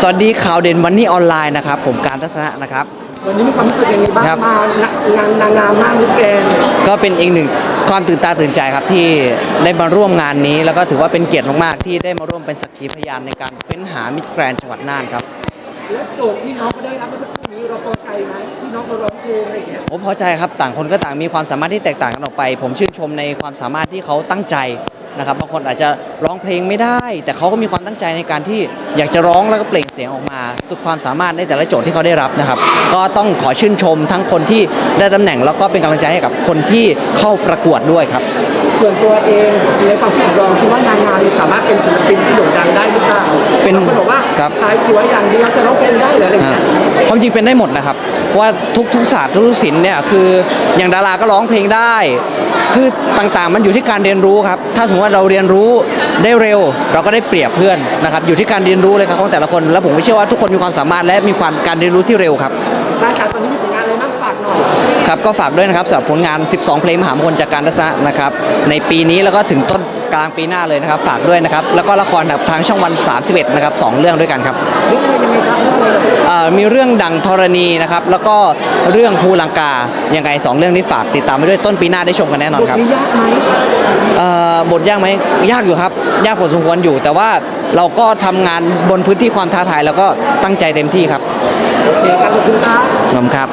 สวัสดีข่าวเด่นวันนี้ออนไลน์นะครับ ผมการทัศนะนะครับ วันนี้มีความรู้สึกยังไงบ้างครับมานางนางงามมากมิสแกรนด์ก็เป็นอีกหนึ่งความตื่นตาตื่นใจครับที่ได้มาร่วมงานนี้ แล้วก็ถือว่าเป็นเกียรติมากๆที่ได้มาร่วมเป็นสักขีพยานในการเฟ้นหามิตรแกรนด์จังหวัดน่านครับและโจทย์ที่น้องเขาได้รับเมื่อสักครู่นี้เราพอใจไหมที่น้องเขาร้องเพลงอะไรอย่างเงี้ยผมพอใจครับต่างคนก็ต่างมีความสามารถที่แตกต่างกันออกไป ผมชื่นชมในความสามารถที่เขาตั้งใจ นะครับบางคนอาจจะร้องเพลงไม่ได้ แต่เขาก็มีความตั้งใจในการที่อยากจะร้องแล้วก็เปล่งเสียงออกมา สุดความสามารถในแต่ละโจทย์ที่เขาได้รับนะครับ ก็ต้องขอชื่นชมทั้งคนที่ได้ตำแหน่งแล้วก็เป็นกำลังใจให้กับคนที่เข้าประกวดด้วยครับส่วนตัวเองในความคิดของเราคิดว่านางงาที่สามารถ ขายสวยอย่างเดียวจะร้องเพลงได้เหรืออะไรอย่างอ่าเงี้ยความจริงเป็นได้หมดนะครับ ว่าทุกทุกศาสตร์ทุกๆศิลป์เนี่ยคืออย่างดาราก็ร้องเพลงได้ คือต่างๆมันอยู่ที่การเรียนรู้ครับ ถ้าสมมติว่าเราเรียนรู้ได้เร็ว เราก็ได้เปรียบเพื่อนนะครับ อยู่ที่การเรียนรู้เลยครับของแต่ละคน แล้วผมก็เชื่อว่าทุกคนมีความสามารถและมีความการเรียนรู้ที่เร็วครับรายการตอนนี้ ครับก็ฝากด้วยนะครับสำหรับผลงาน 12 เพลงมหามงคลจากการทัศนะนะครับในปีนี้แล้วก็ถึงต้นกลางปีหน้าเลยนะครับฝากด้วยนะครับแล้วก็ละครแบบทางช่องวัน 31 นะครับสองเรื่องด้วยกันครับเรื่องอะไรยังไงครับเรื่องอะไรเอ่อมีเรื่องดังธรณีนะครับแล้วก็เรื่องภูลังกายังไงสองเรื่องนี้ฝากติดตามไปด้วยต้นปีหน้าได้ชมกันแน่นอนบทครับนี้ยากไหมเอ่อบทยากไหมยากอยู่ครับ ยากพอสมควรอยู่ แต่ว่าเราก็ทำงานบนพื้นที่ความท้าทายแล้วก็ตั้งใจเต็มที่ครับโอเคครับขอบคุณครับขอบคุณครับ